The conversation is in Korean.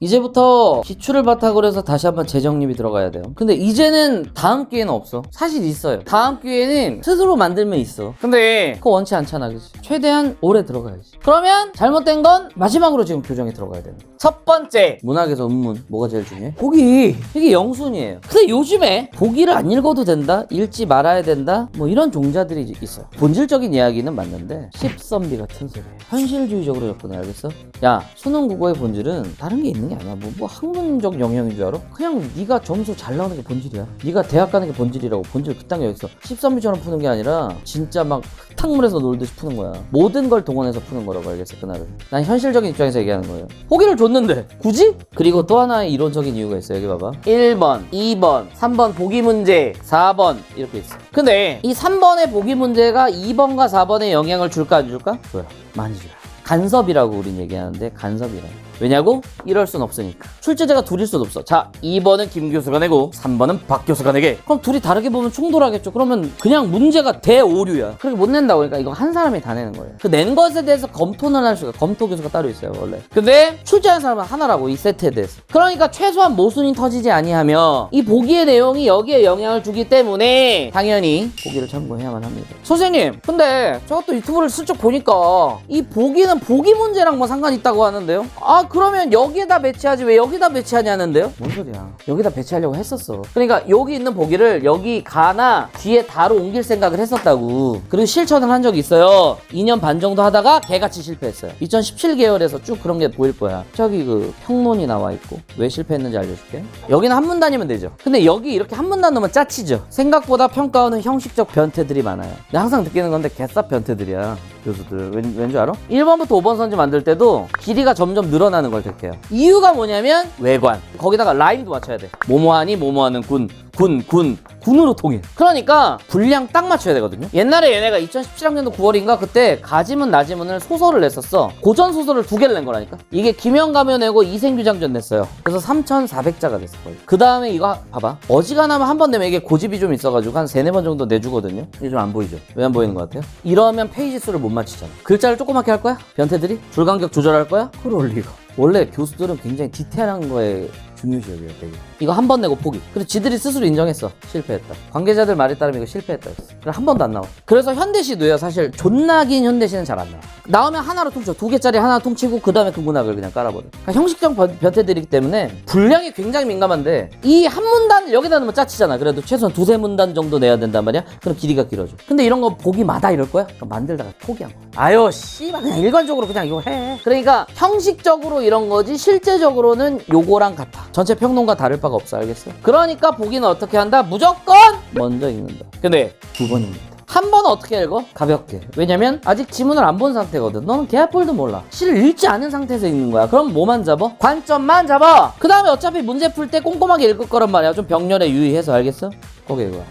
이제부터 기출을 바탕으로 해서 다시 한번 재정립이 들어가야 돼요. 근데 이제는 다음 기회는 없어. 사실 있어요. 다음 기회는 스스로 만들면 있어. 근데 그거 원치 않잖아, 그지? 최대한 오래 들어가야지. 그러면 잘못된 건 마지막으로 지금 교정에 들어가야 되는. 첫 번째 문학에서 음문 뭐가 제일 중요해? 보기 이게 영순이에요. 근데 요즘에 보기를 안 읽어도 된다, 읽지 말아야 된다, 뭐 이런 종자들이 있어요. 본질적인 이야기는 맞는데 십선비 같은 소리. 현실주의적으로 접근해 알겠어? 야 수능 국어의 본질은 다른 게 있는 게 아니야. 뭐, 뭐 학문적 영역인 줄 알아? 그냥 네가 점수 잘 나오는 게 본질이야. 네가 대학 가는 게 본질이라고. 본질 그딴 게 어딨어? 십선비처럼 푸는 게 아니라 진짜 막 흙탕물에서 놀듯이 푸는 거야. 모든 걸 동원해서 푸는 거라고 알겠어 그날은. 난 현실적인 입장에서 얘기하는 거예요. 포기를 줬는데 굳이? 그리고 또 하나의 이론적인 이유가 있어. 여기 봐봐. 1번, 2번, 3번 보기 문제, 4번 이렇게 있어. 근데 이 3번의 보기 문제가 2번과 4번에 영향을 줄까 안 줄까? 줘요. 많이 줘요. 간섭이라고 우린 얘기하는데 간섭이라고. 왜냐고? 이럴 순 없으니까. 출제자가 둘일 수도 없어. 자, 2번은 김 교수가 내고 3번은 박 교수가 내게. 그럼 둘이 다르게 보면 충돌하겠죠. 그러면 그냥 문제가 대오류야. 그렇게 못 낸다고. 그러니까 이거 한 사람이 다 내는 거예요. 그 낸 것에 대해서 검토는 할 수가 검토 교수가 따로 있어요, 원래. 근데 출제한 사람은 하나라고 이 세트에 대해서. 그러니까 최소한 모순이 터지지 아니하며 이 보기의 내용이 여기에 영향을 주기 때문에 당연히 보기를 참고해야만 합니다. 선생님, 근데 또 유튜브를 슬쩍 보니까 이 보기는 보기 문제랑 뭐 상관 있다고 하는데요? 아 그러면 여기에다 배치하지 왜 여기다 배치하냐는데요? 뭔 소리야? 여기다 배치하려고 했었어. 그러니까 여기 있는 보기를 여기 가나 뒤에 다로 옮길 생각을 했었다고. 그리고 실천을 한 적이 있어요. 2년 반 정도 하다가 개같이 실패했어요. 2017개월에서 쭉 그런 게 보일 거야. 저기 그 평론이 나와 있고 왜 실패했는지 알려줄게. 여기는 한 문단이면 되죠. 근데 여기 이렇게 한 문단 넣으면 짜치죠. 생각보다 평가하는 형식적 변태들이 많아요. 근데 항상 느끼는 건데 개쌉 변태들이야. 교수들. 왠, 왠줄 알아? 1번부터 5번 선지 만들 때도 길이가 점점 늘어나는 걸 택해요. 이유가 뭐냐면 외관. 거기다가 라임도 맞춰야 돼. 뭐뭐하니 뭐뭐하는 군 군, 군, 군으로 통일. 그러니까 분량 딱 맞춰야 되거든요. 옛날에 얘네가 2017학년도 9월인가 그때 가지문 나지문을 소설을 냈었어. 고전 소설을 두 개를 낸 거라니까. 이게 김영가면 내고 이생규장전 냈어요. 그래서 3,400자가 됐을 거예요. 그 다음에 이거 봐봐. 어지간하면 한 번 내면 이게 고집이 좀 있어가지고 한 세네 번 정도 내주거든요. 이게 좀 안 보이죠? 왜 안 보이는 것 같아요? 이러면 페이지 수를 못 맞추잖아. 글자를 조그맣게 할 거야? 변태들이? 줄간격 조절할 거야? 그럴 리가. 원래 교수들은 굉장히 디테일한 거에 중요시 여겨요, 되게. 이거 한 번 내고 포기. 그리고 지들이 스스로 인정했어. 실패했다. 관계자들 말에 따르면 이거 실패했다. 했어. 그래, 한 번도 안 나와. 그래서 현대시도요, 사실 존나 긴 현대시는 잘 안 나와. 나오면 하나로 퉁쳐. 두 개짜리 하나 퉁치고 그 다음에 그 문학을 그냥 깔아버려. 그러니까 형식적 변- 변태들이기 때문에 분량이 굉장히 민감한데 이 한 문단을 여기다 넣으면 짜치잖아. 그래도 최소한 두세 문단 정도 내야 된단 말이야. 그럼 길이가 길어져. 근데 이런 거 보기마다 이럴 거야? 그럼 만들다가 포기한 거야. 아유, 씨발 그냥 일관적으로 그냥 이거 해. 그러니까 형식적으로 이런 거지 실제적으로는 요거랑 같아. 전체 평론과 다를 바가 없어. 알겠어? 그러니까 보기는 어떻게 한다? 무조건 먼저 읽는다. 근데 두 번입니다. 한 번은 어떻게 읽어? 가볍게. 왜냐면 아직 지문을 안 본 상태거든. 너는 개뿔도 몰라. 시를 읽지 않은 상태에서 읽는 거야. 그럼 뭐만 잡아? 관점만 잡아. 그 다음에 어차피 문제 풀 때 꼼꼼하게 읽을 거란 말이야. 좀 병렬에 유의해서 알겠어? 거기 이거야.